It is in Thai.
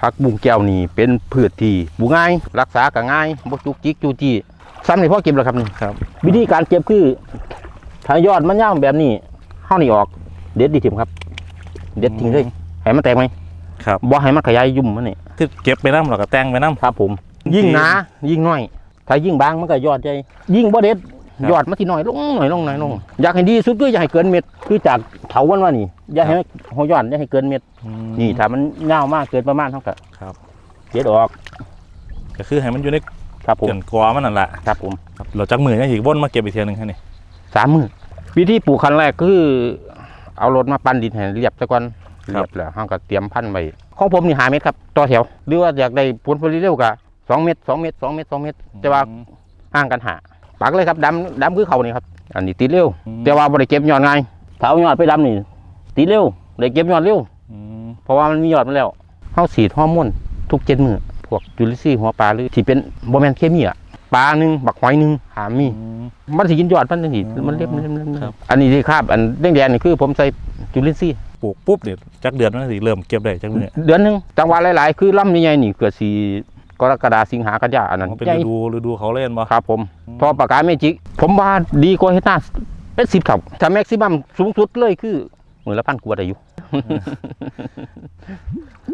ผักบุ้งแก้วนี่เป็นพืชที่ปลูกง่าย รักษาก็ง่ายบ่จุกจิกจูจี้ซ้ำนี่พ่อเก็บแล้วครับนี่ครับ วิธีการเก็บคือถ้ายอดมันย่างแบบนี้เฮานี่ออก เด็ดดีทิมครับ เด็ดทิ้งเลยให้มันแตกไหมครับบ่ให้มันขยายยุ่มมันนี่คือเก็บไปน้ำหรอก็แต่งไปน้ำครับผม ยิ่งหนายิ่งน้อย ถ้ายิ่งบางมันก็ยอดใหญ่ยิ่งบ่เด็ดครับ ยอดมันสิน้อยลงน้อยลงน้อยลงอยากให้ดีสุดคืออย่าให้เกินเม็ดคือจากเถาวันว่านี่อย่าให้หัวยอดอย่าให้เกินเม็ดอืมนี่ถ้ามันยาวมากเกินประมาณเท่ากับครับเด็ดออก ก็คือให้มันอยู่ในครับผมเกินกอมันนั่นแหละครับผมครับเราจักมือยังอีกวนมาเก็บอีกเทียหนึงแค่นี้สามมือวิธีปลูกขั้นแรกคือ เอารถมาปั้นดินให้เรียบซะก่อนเรียบแล้วห้างก็เตรียมพันธุ์ไว้ของผมนี่หาเม็ดครับต่อแถวหรือว่าอยากได้ผลผลิตเร็วก็สองเม็ดสองเม็ดสองเม็ดสองเม็ดแต่ว่าอืมห่างกันหา ปักเลยครับดำดำคือเขานี่ครับ อันนี้ติดเร็วอืมแต่ว่าบริเก็บยอดง่ายถ้าเอายอดไปดำนี่ติดเร็วได้เก็บยอดเร็วอืมเพราะว่ามันมียอดมาแล้วเขาสีดฮอร์โมนทุกเจ็ดมือพวกจุลินทรีย์หัวปลาหรือที่เป็นโบแมนเคมีอะปลาหนึ่งบักหอยหนึ่งหามีอืมมันสิกินยอดมันนี่อืมมันเล็บมันเล็บมันเล็บครับอันนี้ที่คาบอันแดงๆนี่คือ ผมใส่จุลินทรีย์ปลูกปุ๊บเนี่ยจักเดือนมันสิเริ่มเก็บได้จักมือเดือนหนึ่งจังหวะหลายๆ คือลำใหญ่ๆนี่เกิดสี กรกฎาสิงหากันยาอันนั้นมันเป็นใหญ่ฤดูฤดูเขาเล่นบ่ครับผมอืมพอปากกาเมจิก ผมว่าดีกว่าเฮดนาเป็นสิบเท่าถ้าแม็กซิมัมสูงสุดเลยคือหมื่นละพันกว่าได้อยู่